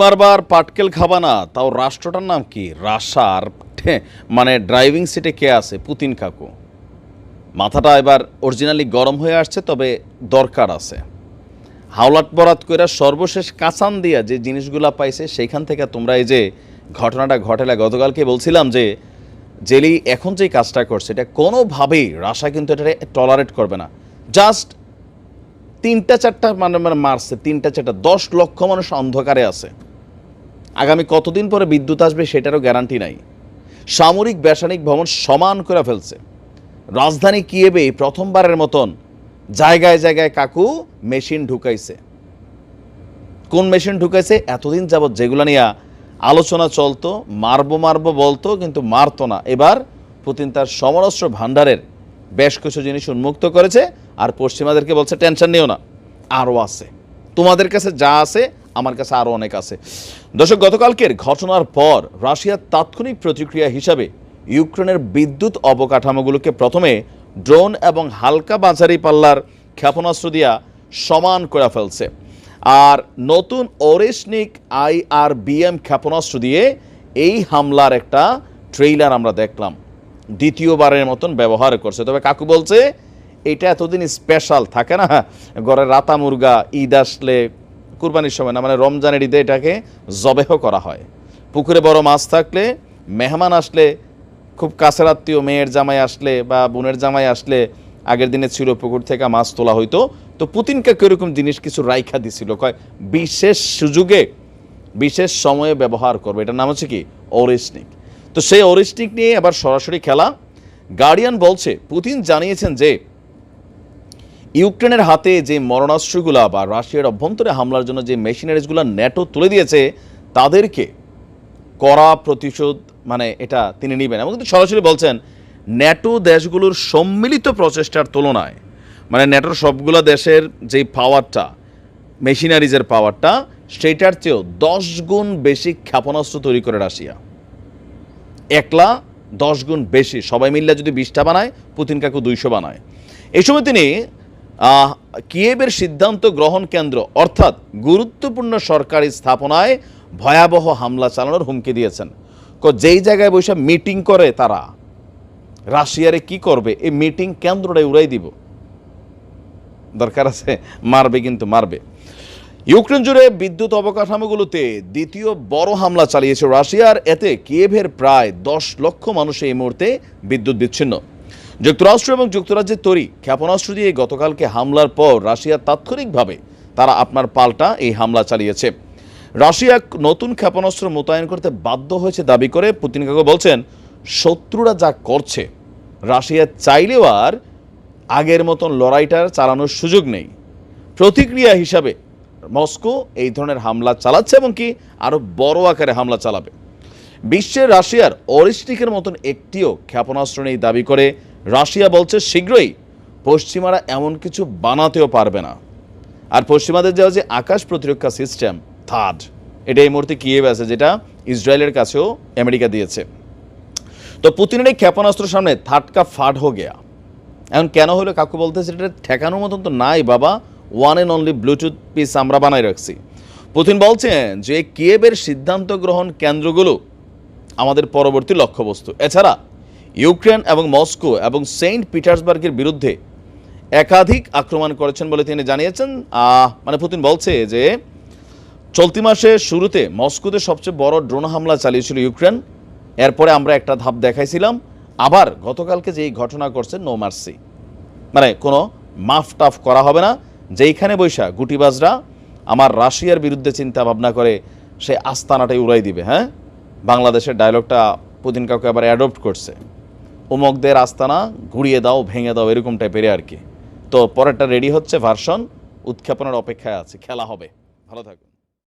বারবার পাটকেল খাবা না তাও রাষ্ট্রটার নাম কি? রাশার মানে ড্রাইভিং সিটে কে আছে? পুতিন কাকু। মাথাটা এবার অরিজিনালি গরম হয়ে আসছে, তবে দরকার আছে। হাওলাট বরাত কইরা সর্বশেষ কাঁচান দিয়া যে জিনিসগুলা পাইছে, সেইখান থেকে তোমরা এই যে ঘটনাটা ঘটেলা, গতকালকে বলছিলাম যে জেলি এখন যে কাজটা করছে, এটা কোনোভাবেই রাশা কিন্তু এটা টলারেট করবে না। জাস্ট তিনটা চারটা মানে মানে মারছে, তিনটা চারটা, দশ লক্ষ মানুষ অন্ধকারে আছে। আগামী কতদিন পরে বিদ্যুৎ আসবে সেটারও গ্যারান্টি নাই। সামরিক বেসানিক ভবন সমান করে ফেলছে। রাজধানী কিয়েবে প্রথমবারের মতন জায়গায় জায়গায় কাকু মেশিন ঢুকাইছে। কোন মেশিন ঢুকাইছে? এতদিন যাবৎ যেগুলো নিয়ে আলোচনা চলতো, মারবো মারবো বলতো, কিন্তু মারতো না। এবার পুতিন তার সমরস্ত্র ভাণ্ডারের বেশ কিছু জিনিস উন্মুক্ত করেছে, আর পশ্চিমাদেরকে বলছে, টেনশন নিও না, আরও আছে। তোমাদের কাছে যা আছে, আমার কাছে আরও অনেক আছে। দর্শক, গতকালকের ঘটনার পর রাশিয়ার তাৎক্ষণিক প্রতিক্রিয়া হিসাবে ইউক্রেনের বিদ্যুৎ অবকাঠামোগুলোকে প্রথমে ড্রোন এবং হালকা বাজারি পাল্লার ক্ষেপণাস্ত্র দিয়া সমান করে ফেলছে। আর নতুন ওরেশনিক আই আর বিএম ক্ষেপণাস্ত্র দিয়ে এই হামলার একটা ট্রেইলার আমরা দেখলাম। দ্বিতীয়বারের মতন ব্যবহার করছে। তবে কাকু বলছে, এটা এতদিন স্পেশাল থাকে না। ঘরে রাতা মুরগা, ঈদ আসলে কুরবানির সময় না মানে রমজানের ঈদে এটাকে জবেহ করা হয়। পুকুরে বড় মাছ থাকলে মেহমান আসলে, খুব কাছের আত্মীয়, মেয়ের জামাই আসলে বা বোনের জামাই আসলে আগের দিনে ছিল পুকুর থেকে মাছ তোলা হইতো। তো পুতিনকে কীরকম জিনিস কিছু রাইখা দিছিল? কয়, বিশেষ সুযোগে, বিশেষ সময়ে ব্যবহার করবে। এটার নাম হচ্ছে কি ওরিসনিক তো সেই অরিস্টিক নিয়ে এবার সরাসরি খেলা। গার্ডিয়ান বলছে, পুতিন জানিয়েছেন যে, ইউক্রেনের হাতে যে মরণাস্ত্রগুলা বা রাশিয়ার অভ্যন্তরে হামলার জন্য যে মেশিনারিজগুলো ন্যাটো তুলে দিয়েছে, তাদেরকে করা প্রতিশোধ মানে এটা তিনি নেবেন। এবং তিনি সরাসরি বলছেন, ন্যাটো দেশগুলোর সম্মিলিত প্রচেষ্টার তুলনায় মানে ন্যাটোর সবগুলো দেশের যে পাওয়ারটা মেশিনারিজের পাওয়ারটা সেটার চেয়েও দশ গুণ বেশি ক্ষেপণাস্ত্র তৈরি করে রাশিয়া। একলা দশ গুণ বেশি। সবাই মিললে যদি বিশটা বানায়, পুতিন কাকু দুইশো বানায়। এই সময় তিনি কিয়েবের সিদ্ধান্ত গ্রহণ কেন্দ্র, অর্থাৎ গুরুত্বপূর্ণ সরকারি স্থাপনায় ভয়াবহ হামলা চালানোর হুমকি দিয়েছেন। যেই জায়গায় বসে মিটিং করে তারা, রাশিয়ারে কি করবে? এই মিটিং কেন্দ্রটাই উড়াই দিব। দরকার আছে, মারবে কিন্তু মারবে। ইউক্রেন জুড়ে বিদ্যুৎ অবকাঠামোগুলোতে দ্বিতীয় বড় হামলা চালিয়েছে রাশিয়ার এতে কিয়েভের প্রায় দশ লক্ষ মানুষ এই মুহূর্তে বিদ্যুৎ বিচ্ছিন্ন। যুক্তরাষ্ট্র এবং যুক্তরাজ্যের তৈরি ক্ষেপণাস্ত্র দিয়ে গতকালকে হামলার পর রাশিয়া তাৎক্ষণিকভাবে তারা আপনার পাল্টা এই হামলা চালিয়েছে। রাশিয়া নতুন ক্ষেপণাস্ত্র মোতায়েন করতে বাধ্য হয়েছে দাবি করে পুতিন কাকু বলছেন, শত্রুরা যা করছে, রাশিয়া চাইলেও আর আগের মতন লড়াইটার চালানোর সুযোগ নেই। প্রতিক্রিয়া হিসাবে মস্কো এই ধরনের হামলা চালাচ্ছে এবং কি আরও বড় আকারে হামলা চালাবে। বিশ্বের রাশিয়ার অরিস্টিকের মতন একটিও ক্ষেপণাস্ত্র নেই দাবি করে রাশিয়া বলছে শীঘ্রই পশ্চিমারা এমন কিছু বানাতেও পারবে না। আর পশ্চিমাদের দেওয়া যে আকাশ প্রতিরক্ষা সিস্টেম, থার্ড, এটা এই মুহূর্তে কিয়েভ আছে, যেটা ইসরায়েলের কাছেও আমেরিকা দিয়েছে। তো পুতিনের এই ক্ষেপণাস্ত্র সামনে থাটকা ফাট হো গেয়া এখন কেন হলো কাকু বলতেছে এটা ঠেকানোর মতন তো নাই বাবা। One and only Bluetooth piece আমরা বানাই রাখছি। পুতিন বলছেন যে কিয়েবের সিদ্ধান্ত গ্রহণ কেন্দ্রগুলো আমাদের পরবর্তী লক্ষ্যবস্তু। এছাড়া, ইউক্রেন এবং মস্কো এবং সেন্ট পিটার্সবার্গের বিরুদ্ধে একাধিক আক্রমণ করেছেন বলে তিনি জানিয়েছেন। মানে পুতিন বলছে যে চলতি মাসের শুরুতে মস্কোতে সবচেয়ে বড় ড্রোন হামলা চালিয়েছিল ইউক্রেন। এরপরে আমরা একটা ধাপ দেখাইছিলাম। আবার গতকালকে যে এই ঘটনা করছে নো মার্সি মানে কোনো মাফ টাফ করা হবে না। যেইখানে বৈশা গুটিবাজরা আমার রাশিয়ার বিরুদ্ধে চিন্তা ভাবনা করে, সে আস্তানাটাই উড়াই দিবে হ্যাঁ? বাংলাদেশের ডায়লগটা পুতিন কাউকে আবার অ্যাডপ্ট করছে। উমকদের আস্তানা, ঘুরিয়ে দাও, ভেঙে দাও, এরকম টাইপের আর কি। তো পরেরটা রেডি হচ্ছে ভার্সন উৎক্ষেপণের অপেক্ষায় আছে, খেলা হবে। ভালো থাকুন।